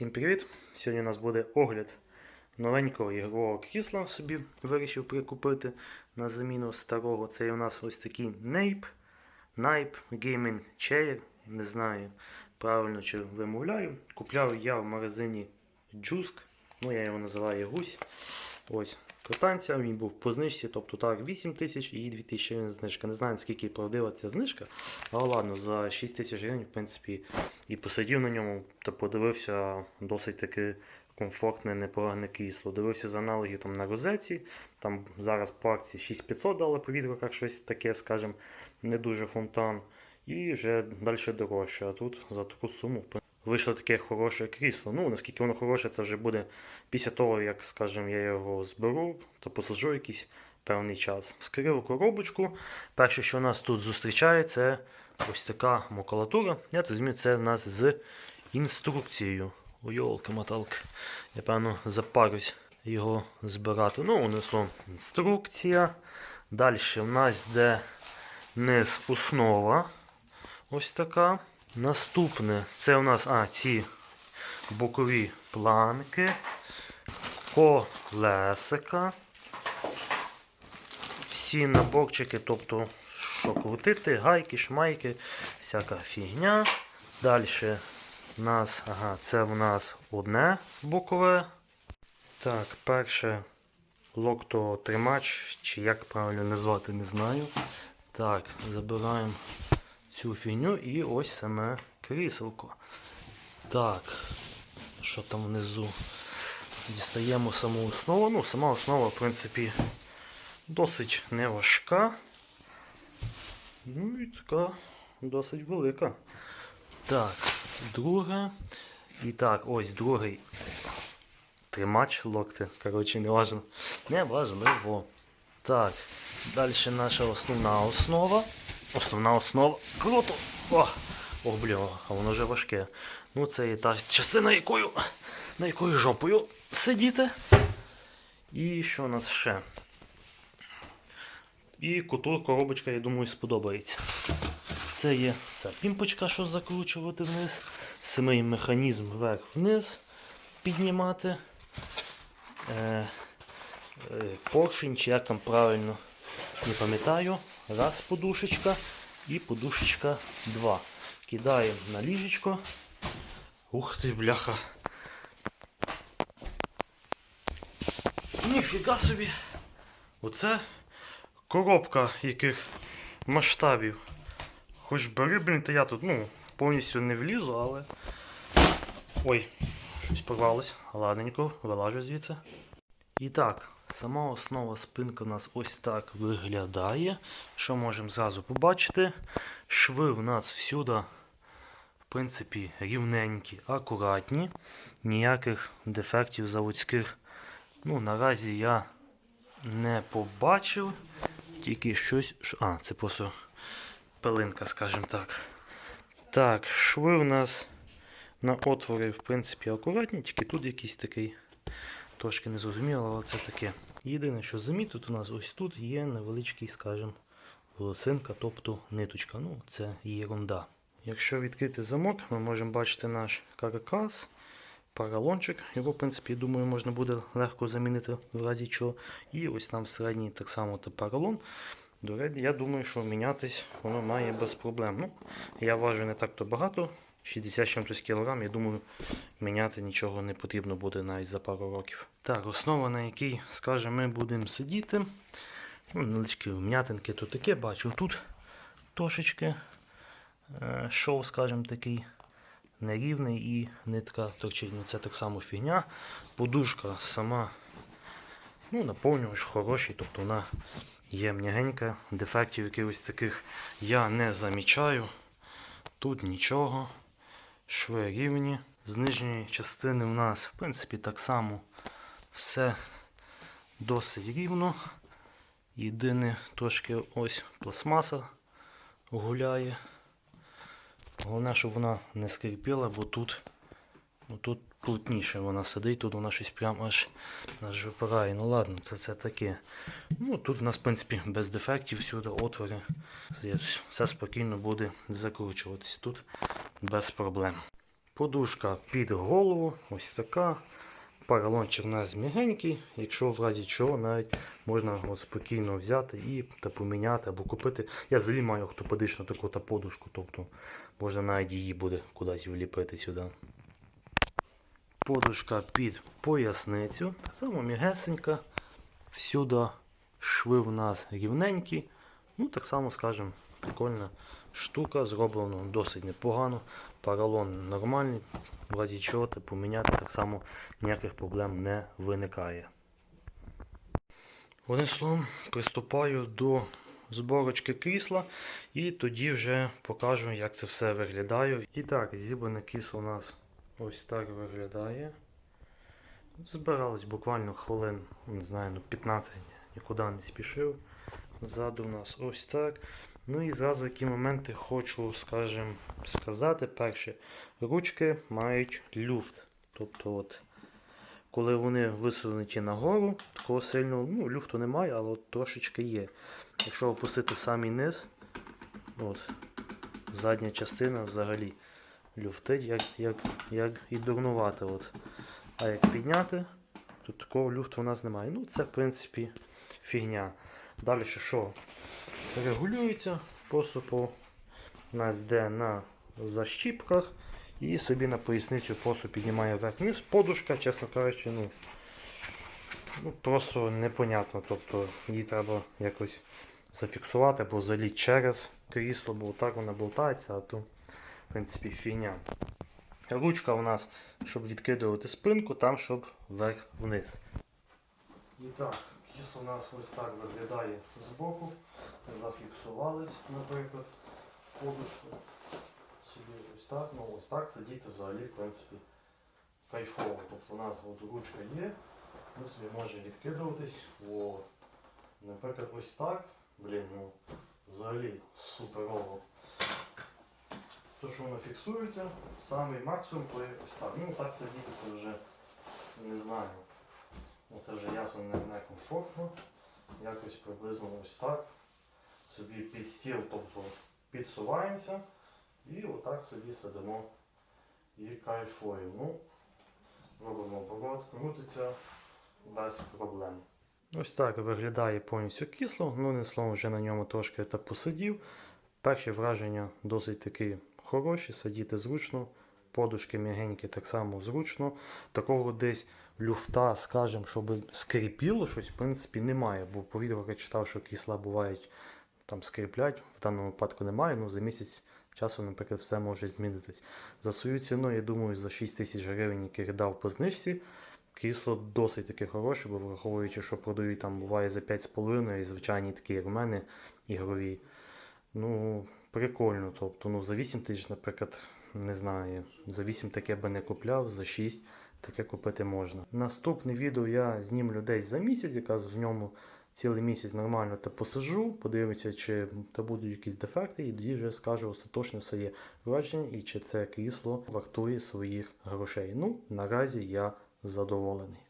Всім привіт! Сьогодні у нас буде огляд новенького ігрового крісла. Собі вирішив прикупити на заміну старого. Це у нас ось такий Nape, Nape Gaming Chair. Не знаю правильно чи вимовляю. Купляв я в магазині Jusk. Ну, я його називаю Гусь. Ось квитанція, він був по знижці, тобто так 8 тисяч і 2 тисячі гривень знижка. Не знаю, скільки правдива ця знижка. Але ладно, за 6 тисяч гривень, в принципі, і посидів на ньому та подивився досить таки комфортне, непогане крісло. Дивився з аналогів там на розетці. Там зараз по акції 6500 дали по відгуках щось таке, скажімо, не дуже фонтан. І вже далі дорожче. А тут за таку суму вийшло таке хороше крісло. Ну, наскільки воно хороше, це вже буде після того, як, скажімо, я його зберу та посаджу якийсь певний час. Скрив коробочку. Перше, що нас тут зустрічає, це ось така макулатура. Я так змію, це в нас з інструкцією. Ой, йолки моталки Я певно запарюсь його збирати. Ну, унесло інструкція. Далі в нас йде низ основа. Ось така. Наступне це у нас а, ці бокові планки, колесика. Всі наборчики, тобто, що крутити, гайки, шмайки, всяка фігня. Далі у нас, ага, це в нас одне бокове. Так, перше локтотримач, чи як правильно назвати, не знаю. Так, забираємо цю фігню і ось саме кріселко. Так, що там внизу? Дістаємо саму основу. Ну, сама основа, в принципі, досить не важка. Ну і така досить велика. Так, друге. І так, ось другий тримач локти. Коротше, не важно. Не важливо. Так, далі наша основна основа. Основна основа. Круто! О! Ох, бля, а воно вже важке. Ну, це є та частина, якою, на якою жопою сидіти. І що у нас ще? І кутур коробочка, я думаю, сподобається. Це є та пімпочка, що закручувати вниз. Самий механізм вверх-вниз піднімати. Е, е, поршень, чи як там правильно, не пам'ятаю. Раз подушечка і подушечка два. Кидаємо на ліжечко. Ух ти, бляха. Ніфіга собі. Оце коробка яких масштабів. Хоч бери, блін, то я тут ну, повністю не влізу, але. Ой, щось порвалось. Ладненько, вилажу звідси. І так, сама основа спинка у нас ось так виглядає. Що можемо зразу побачити? Шви в нас всюди, в принципі, рівненькі, акуратні. Ніяких дефектів заводських. Ну, наразі я не побачив. Тільки щось. А, це просто пилинка, скажімо так. Так, шви у нас на отвори, в принципі, акуратні, тільки тут якийсь такий трошки незрозуміло, але це таке. Єдине, що замітить у нас ось тут є невеличкий, скажімо, волосинка, тобто ниточка. Ну, це єрунда. Якщо відкрити замок, ми можемо бачити наш каркас, паралончик. Його, в принципі, думаю, можна буде легко замінити в разі чого. І ось нам середній так само та паралон. До речі, я думаю, що мінятись воно має без проблем. Ну, я важу не так-то багато, 60 чимось кілограм, я думаю, міняти нічого не потрібно буде навіть за пару років. Так, основа, на якій, скажімо, ми будемо сидіти. Ну, невеличкі вм'ятинки тут таке, бачу тут трошечки е, шов, скажімо, такий нерівний і нитка торчить. Ну, це так само фігня. Подушка сама ну, наповнювач хороший, тобто вона є м'ягенька, дефектів якихось таких я не замічаю. Тут нічого. Шви рівні. З нижньої частини у нас, в принципі, так само все досить рівно. Єдине трошки ось пластмаса гуляє. Головне, щоб вона не скрипіла, бо тут, бо тут плотніше вона сидить, тут вона щось прям аж, аж випирає. Ну ладно, це, це таке. Ну, тут у нас, в принципі, без дефектів, всюди отвори. Все спокійно буде закручуватись тут без проблем. Подушка під голову, ось така. Паралончик у нас мігенький, якщо в разі чого навіть можна от спокійно взяти і та поміняти або купити. Я взагалі маю ортопедичну таку та подушку, тобто можна навіть її буде кудись вліпити сюди. Подушка під поясницю, так само мігесенька. Всюди шви в нас рівненькі. Ну, так само, скажемо, прикольна штука, зроблено досить непогано. Паралон нормальний, в разі чого ти поміняти так само ніяких проблем не виникає. Одним словом, приступаю до зборочки крісла і тоді вже покажу, як це все виглядає. І так, зібране крісло у нас ось так виглядає. Збиралось буквально хвилин, не знаю, ну 15, нікуди не спішив. Ззаду у нас ось так. Ну і зразу які моменти хочу, скажімо, сказати. Перше, ручки мають люфт. Тобто, от, коли вони висунуті нагору, такого сильного ну, люфту немає, але от трошечки є. Якщо опустити самий низ, от, задня частина взагалі люфтить, як, як, як і дурнувати. От. А як підняти, то такого люфту у нас немає. Ну, це, в принципі, фігня. Далі що? Регулюється, просто по нас йде на защіпках і собі на поясницю просто піднімає вверх-вниз. Подушка, чесно кажучи, ну, ну просто непонятно. Тобто її треба якось зафіксувати або взагалі через крісло, бо так вона болтається, а то, в принципі, фігня. Ручка у нас, щоб відкидувати спинку, там, щоб вверх-вниз. І так, кісло у нас ось так виглядає збоку. Зафіксувались, наприклад, подушку. Собі ось так, ну ось так сидіти взагалі, в принципі, кайфово. Тобто у нас от ручка є, ми собі можемо відкидуватись. О, наприклад, ось так. Блін, ну взагалі суперово. То, що воно фіксується, самий максимум то ось так. Ну так сидіти це вже не знаю. Це вже ясно не, не комфортно. Якось приблизно ось так. Собі під стіл, тобто підсуваємося і отак собі сидимо і кайфуємо. Ну, робимо оборот, крутиться без проблем. Ось так виглядає повністю кисло, ну не словом вже на ньому трошки та посидів. Перші враження досить таки хороші, сидіти зручно, подушки м'ягенькі так само зручно. Такого десь люфта, скажімо, щоб скріпіло щось, в принципі, немає. Бо по я читав, що кисла бувають там скріплять, в даному випадку немає. Ну за місяць часу, наприклад, все може змінитись. За свою ціну, я думаю, за 6 тисяч гривень, які дав по знижці, крісло досить таке хороше, бо враховуючи, що продають там буває за 5,5 і звичайні такі, як в мене, ігрові. Ну, прикольно. Тобто, ну, за 8 тисяч, наприклад, не знаю, за 8 таке би не купляв, за 6 таке купити можна. Наступне відео я знімлю десь за місяць, якраз в ньому цілий місяць нормально та посижу, подивимося, чи та будуть якісь дефекти, і тоді вже скажу остаточно своє враження і чи це крісло вартує своїх грошей. Ну, наразі я задоволений.